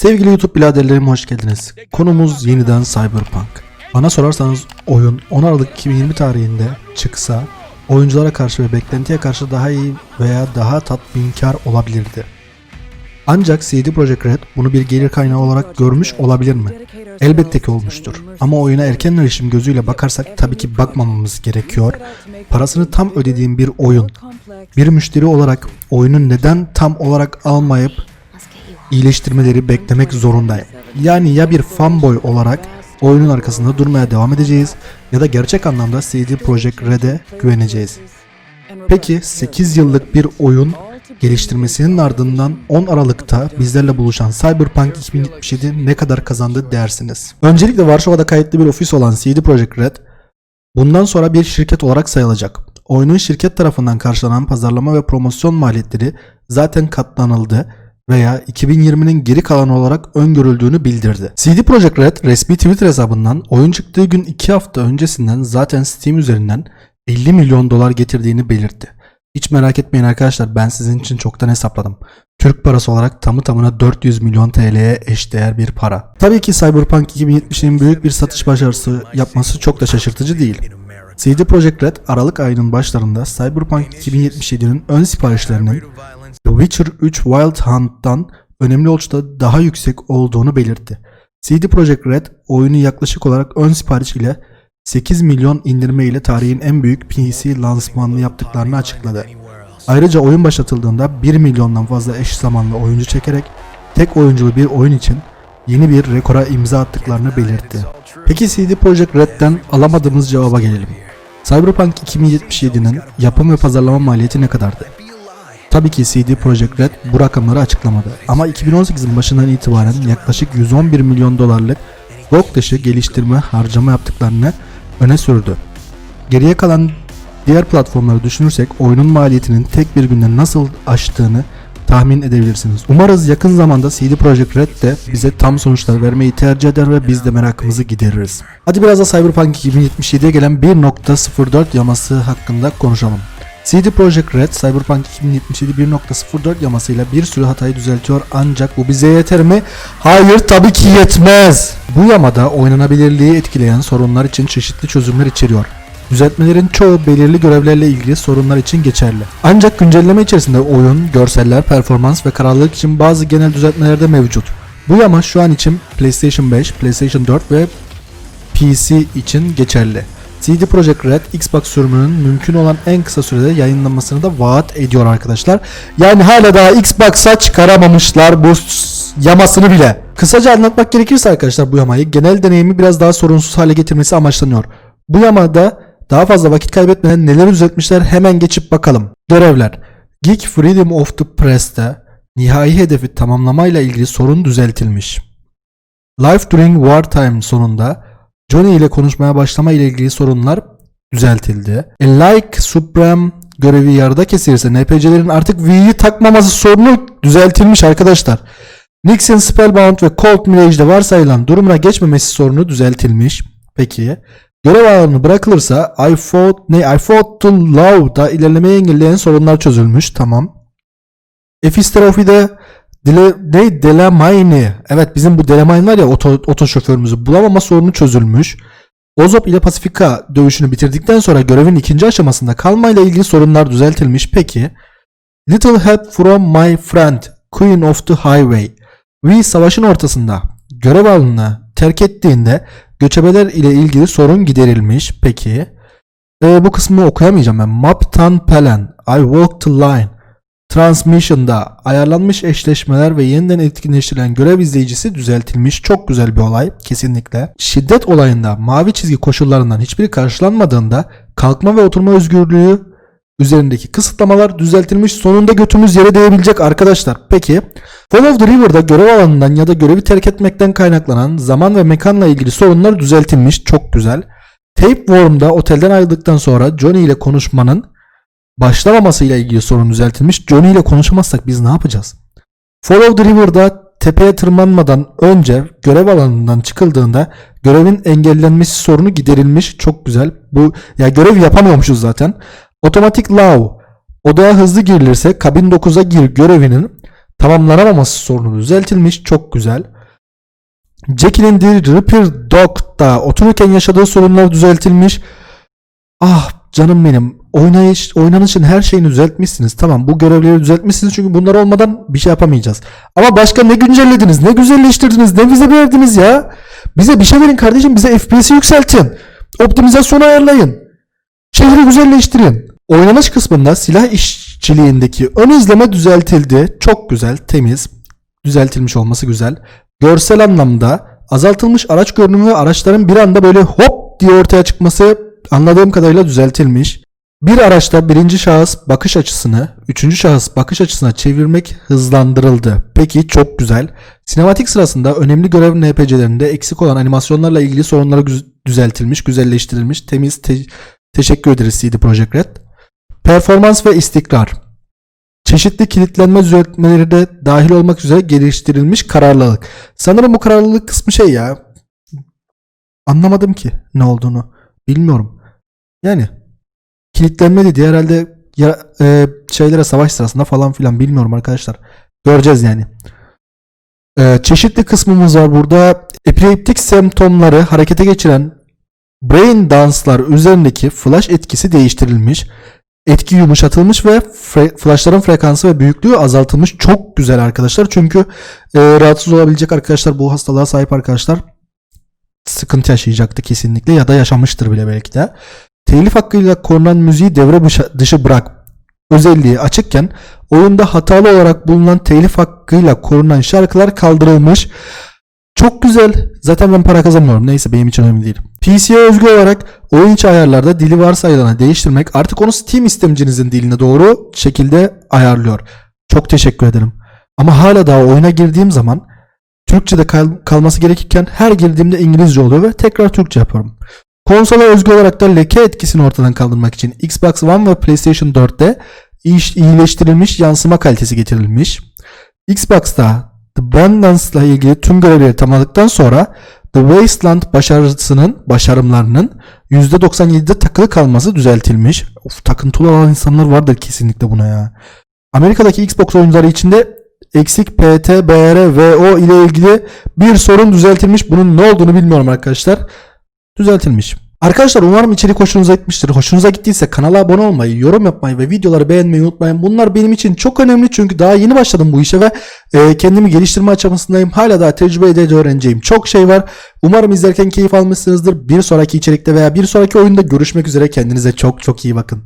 Sevgili YouTube biraderlerim hoş geldiniz. Konumuz yeniden Cyberpunk. Bana sorarsanız oyun 10 Aralık 2020 tarihinde çıksa oyunculara karşı ve beklentiye karşı daha iyi veya daha tatminkar olabilirdi. Ancak CD Projekt Red bunu bir gelir kaynağı olarak görmüş olabilir mi? Elbette ki olmuştur. Ama oyuna erken erişim gözüyle bakarsak tabii ki bakmamamız gerekiyor. Parasını tam ödediğim bir oyun. Bir müşteri olarak oyunu neden tam olarak almayıp iyileştirmeleri beklemek zorundayım. Yani ya bir fanboy olarak oyunun arkasında durmaya devam edeceğiz ya da gerçek anlamda CD Projekt Red'e güveneceğiz. Peki 8 yıllık bir oyun geliştirmesinin ardından 10 Aralık'ta bizlerle buluşan Cyberpunk 2077 ne kadar kazandı dersiniz. Öncelikle Varşova'da kayıtlı bir ofis olan CD Projekt Red bundan sonra bir şirket olarak sayılacak. Oyunun şirket tarafından karşılanan pazarlama ve promosyon maliyetleri zaten katlanıldı veya 2020'nin geri kalanı olarak öngörüldüğünü bildirdi. CD Projekt Red resmi Twitter hesabından oyun çıktığı gün 2 hafta öncesinden zaten Steam üzerinden 50 milyon dolar getirdiğini belirtti. Hiç merak etmeyin arkadaşlar ben sizin için çoktan hesapladım. Türk parası olarak tamı tamına 400 milyon TL'ye eşdeğer bir para. Tabii ki Cyberpunk 2070'in büyük bir satış başarısı yapması çok da şaşırtıcı değil. CD Projekt Red Aralık ayının başlarında Cyberpunk 2077'nin ön siparişlerinin The Witcher 3 Wild Hunt'tan önemli ölçüde daha yüksek olduğunu belirtti. CD Projekt Red oyunu yaklaşık olarak ön sipariş ile 8 milyon indirme ile tarihin en büyük PC lansmanını yaptıklarını açıkladı. Ayrıca oyun başlatıldığında 1 milyondan fazla eş zamanlı oyuncu çekerek tek oyunculu bir oyun için yeni bir rekora imza attıklarını belirtti. Peki CD Projekt Red'den alamadığımız cevaba gelelim. Cyberpunk 2077'nin yapım ve pazarlama maliyeti ne kadardı? Tabii ki CD Projekt Red bu rakamları açıklamadı ama 2018'in başından itibaren yaklaşık 111 milyon dolarlık GOG dışı geliştirme harcama yaptıklarını öne sürdü. Geriye kalan diğer platformları düşünürsek oyunun maliyetinin tek bir günde nasıl aştığını tahmin edebilirsiniz. Umarız yakın zamanda CD Projekt Red de bize tam sonuçlar vermeyi tercih eder ve biz de merakımızı gideririz. Hadi biraz da Cyberpunk 2077'ye gelen 1.04 yaması hakkında konuşalım. CD Projekt Red Cyberpunk 2077 1.04 yamasıyla bir sürü hatayı düzeltiyor ancak bu bize yeter mi? Hayır tabii ki yetmez. Bu yamada oynanabilirliği etkileyen sorunlar için çeşitli çözümler içeriyor. Düzeltmelerin çoğu belirli görevlerle ilgili sorunlar için geçerli. Ancak güncelleme içerisinde oyun, görseller, performans ve kararlılık için bazı genel düzeltmeler de mevcut. Bu yama şu an için PlayStation 5, PlayStation 4 ve PC için geçerli. CD Projekt Red Xbox sürümünün mümkün olan en kısa sürede yayınlanmasını da vaat ediyor arkadaşlar. Yani hala daha Xbox'a çıkaramamışlar bu yamasını bile. Kısaca anlatmak gerekirse arkadaşlar bu yamayı genel deneyimi biraz daha sorunsuz hale getirmesi amaçlanıyor. Bu yamada daha fazla vakit kaybetmeden neler düzeltmişler hemen geçip bakalım. Görevler Geek Freedom of the Press'te nihai hedefi tamamlamayla ilgili sorun düzeltilmiş. Life During Wartime sonunda Johnny ile konuşmaya başlama ile ilgili sorunlar düzeltildi. A like Supreme görevi yarıda kesilirse NPC'lerin artık V'yi takmaması sorunu düzeltilmiş arkadaşlar. Nixon Spellbound ve Cold Mirage'de varsayılan durumuna geçmemesi sorunu düzeltilmiş. Peki. Görev alanı bırakılırsa I fought, ne, I fought to Love'da ilerlemeyi engelleyen sorunlar çözülmüş. Tamam. Efisterofi'de Dile, ne? Delamaini. Evet bizim bu Delamain var ya oto, oto şoförümüzü bulamama sorunu çözülmüş. Ozop ile Pasifika dövüşünü bitirdikten sonra görevin ikinci aşamasında kalmayla ilgili sorunlar düzeltilmiş. Peki. Little help from my friend, Queen of the Highway. V savaşın ortasında görev alanını terk ettiğinde göçebeler ile ilgili sorun giderilmiş. Peki. Ee, bu kısmını okuyamayacağım ben. Maptan Pelen, I walk the line. Transmission'da ayarlanmış eşleşmeler ve yeniden etkinleştirilen görev izleyicisi düzeltilmiş. Çok güzel bir olay kesinlikle. Şiddet olayında mavi çizgi koşullarından hiçbiri karşılanmadığında kalkma ve oturma özgürlüğü üzerindeki kısıtlamalar düzeltilmiş. Sonunda götümüz yere değebilecek arkadaşlar. Peki Fall of the River'da görev alanından ya da görevi terk etmekten kaynaklanan zaman ve mekanla ilgili sorunlar düzeltilmiş. Çok güzel. Tapeworm'da otelden ayrıldıktan sonra Johnny ile konuşmanın başlamamasıyla ilgili sorun düzeltilmiş. Johnny ile konuşamazsak biz ne yapacağız? Follow the River'da tepeye tırmanmadan önce görev alanından çıkıldığında görevin engellenmesi sorunu giderilmiş. Çok güzel. Bu ya görev yapamıyormuşuz zaten. Otomatik Law odaya hızlı girilirse kabin 9'a gir görevinin tamamlanamaması sorunu düzeltilmiş. Çok güzel. Jackie'nin The Ripper Dog'da otururken yaşadığı sorunlar düzeltilmiş. Ah canım benim. Oynayış, oynanışın her şeyini düzeltmişsiniz. Tamam bu görevleri düzeltmişsiniz çünkü bunlar olmadan bir şey yapamayacağız. Ama başka ne güncellediniz, ne güzelleştirdiniz, ne bize verdiniz ya. Bize bir şey verin kardeşim, bize FPS'i yükseltin. Optimizasyonu ayarlayın. Şehri güzelleştirin. Oynanış kısmında silah işçiliğindeki ön izleme düzeltildi. Çok güzel, temiz. Düzeltilmiş olması güzel. Görsel anlamda azaltılmış araç görünümü ve araçların bir anda böyle hop diye ortaya çıkması anladığım kadarıyla düzeltilmiş. Bir araçta birinci şahıs bakış açısını, üçüncü şahıs bakış açısına çevirmek hızlandırıldı. Peki çok güzel. Sinematik sırasında önemli görev NPC'lerinde eksik olan animasyonlarla ilgili sorunları düzeltilmiş, güzelleştirilmiş. Temiz, te- teşekkür ederiz CD Projekt Red. Performans ve istikrar. Çeşitli kilitlenme düzeltmeleri de dahil olmak üzere geliştirilmiş kararlılık. Sanırım bu kararlılık kısmı şey ya. Anlamadım ki ne olduğunu. Bilmiyorum. Yani kilitlenme dedi herhalde ya, e, şeylere savaş sırasında falan filan bilmiyorum arkadaşlar. Göreceğiz yani. E, çeşitli kısmımız var burada. Epileptik semptomları harekete geçiren brain danslar üzerindeki flash etkisi değiştirilmiş. Etki yumuşatılmış ve fre- flashların frekansı ve büyüklüğü azaltılmış. Çok güzel arkadaşlar. Çünkü e, rahatsız olabilecek arkadaşlar bu hastalığa sahip arkadaşlar sıkıntı yaşayacaktı kesinlikle ya da yaşamıştır bile belki de. Telif hakkıyla korunan müziği devre dışı bırak özelliği açıkken oyunda hatalı olarak bulunan telif hakkıyla korunan şarkılar kaldırılmış. Çok güzel. Zaten ben para kazanmıyorum. Neyse benim için önemli değil. PC'ye özgü olarak oyun içi ayarlarda dili varsayılana değiştirmek artık onu Steam istemcinizin diline doğru şekilde ayarlıyor. Çok teşekkür ederim. Ama hala daha oyuna girdiğim zaman Türkçe'de kal- kalması gerekirken her girdiğimde İngilizce oluyor ve tekrar Türkçe yapıyorum. Konsola özgü olarak da leke etkisini ortadan kaldırmak için Xbox One ve PlayStation 4'te iyiş- iyileştirilmiş yansıma kalitesi getirilmiş. Xbox'ta The Bandance ile ilgili tüm görevleri tamamladıktan sonra The Wasteland başarısının başarımlarının %97'de takılı kalması düzeltilmiş. Of takıntılı olan insanlar vardır kesinlikle buna ya. Amerika'daki Xbox oyuncuları içinde eksik PT, BR, VO ile ilgili bir sorun düzeltilmiş. Bunun ne olduğunu bilmiyorum arkadaşlar. Düzeltilmiş. Arkadaşlar umarım içerik hoşunuza gitmiştir. Hoşunuza gittiyse kanala abone olmayı, yorum yapmayı ve videoları beğenmeyi unutmayın. Bunlar benim için çok önemli çünkü daha yeni başladım bu işe ve e, kendimi geliştirme aşamasındayım. Hala daha tecrübe edici öğreneceğim çok şey var. Umarım izlerken keyif almışsınızdır. Bir sonraki içerikte veya bir sonraki oyunda görüşmek üzere. Kendinize çok çok iyi bakın.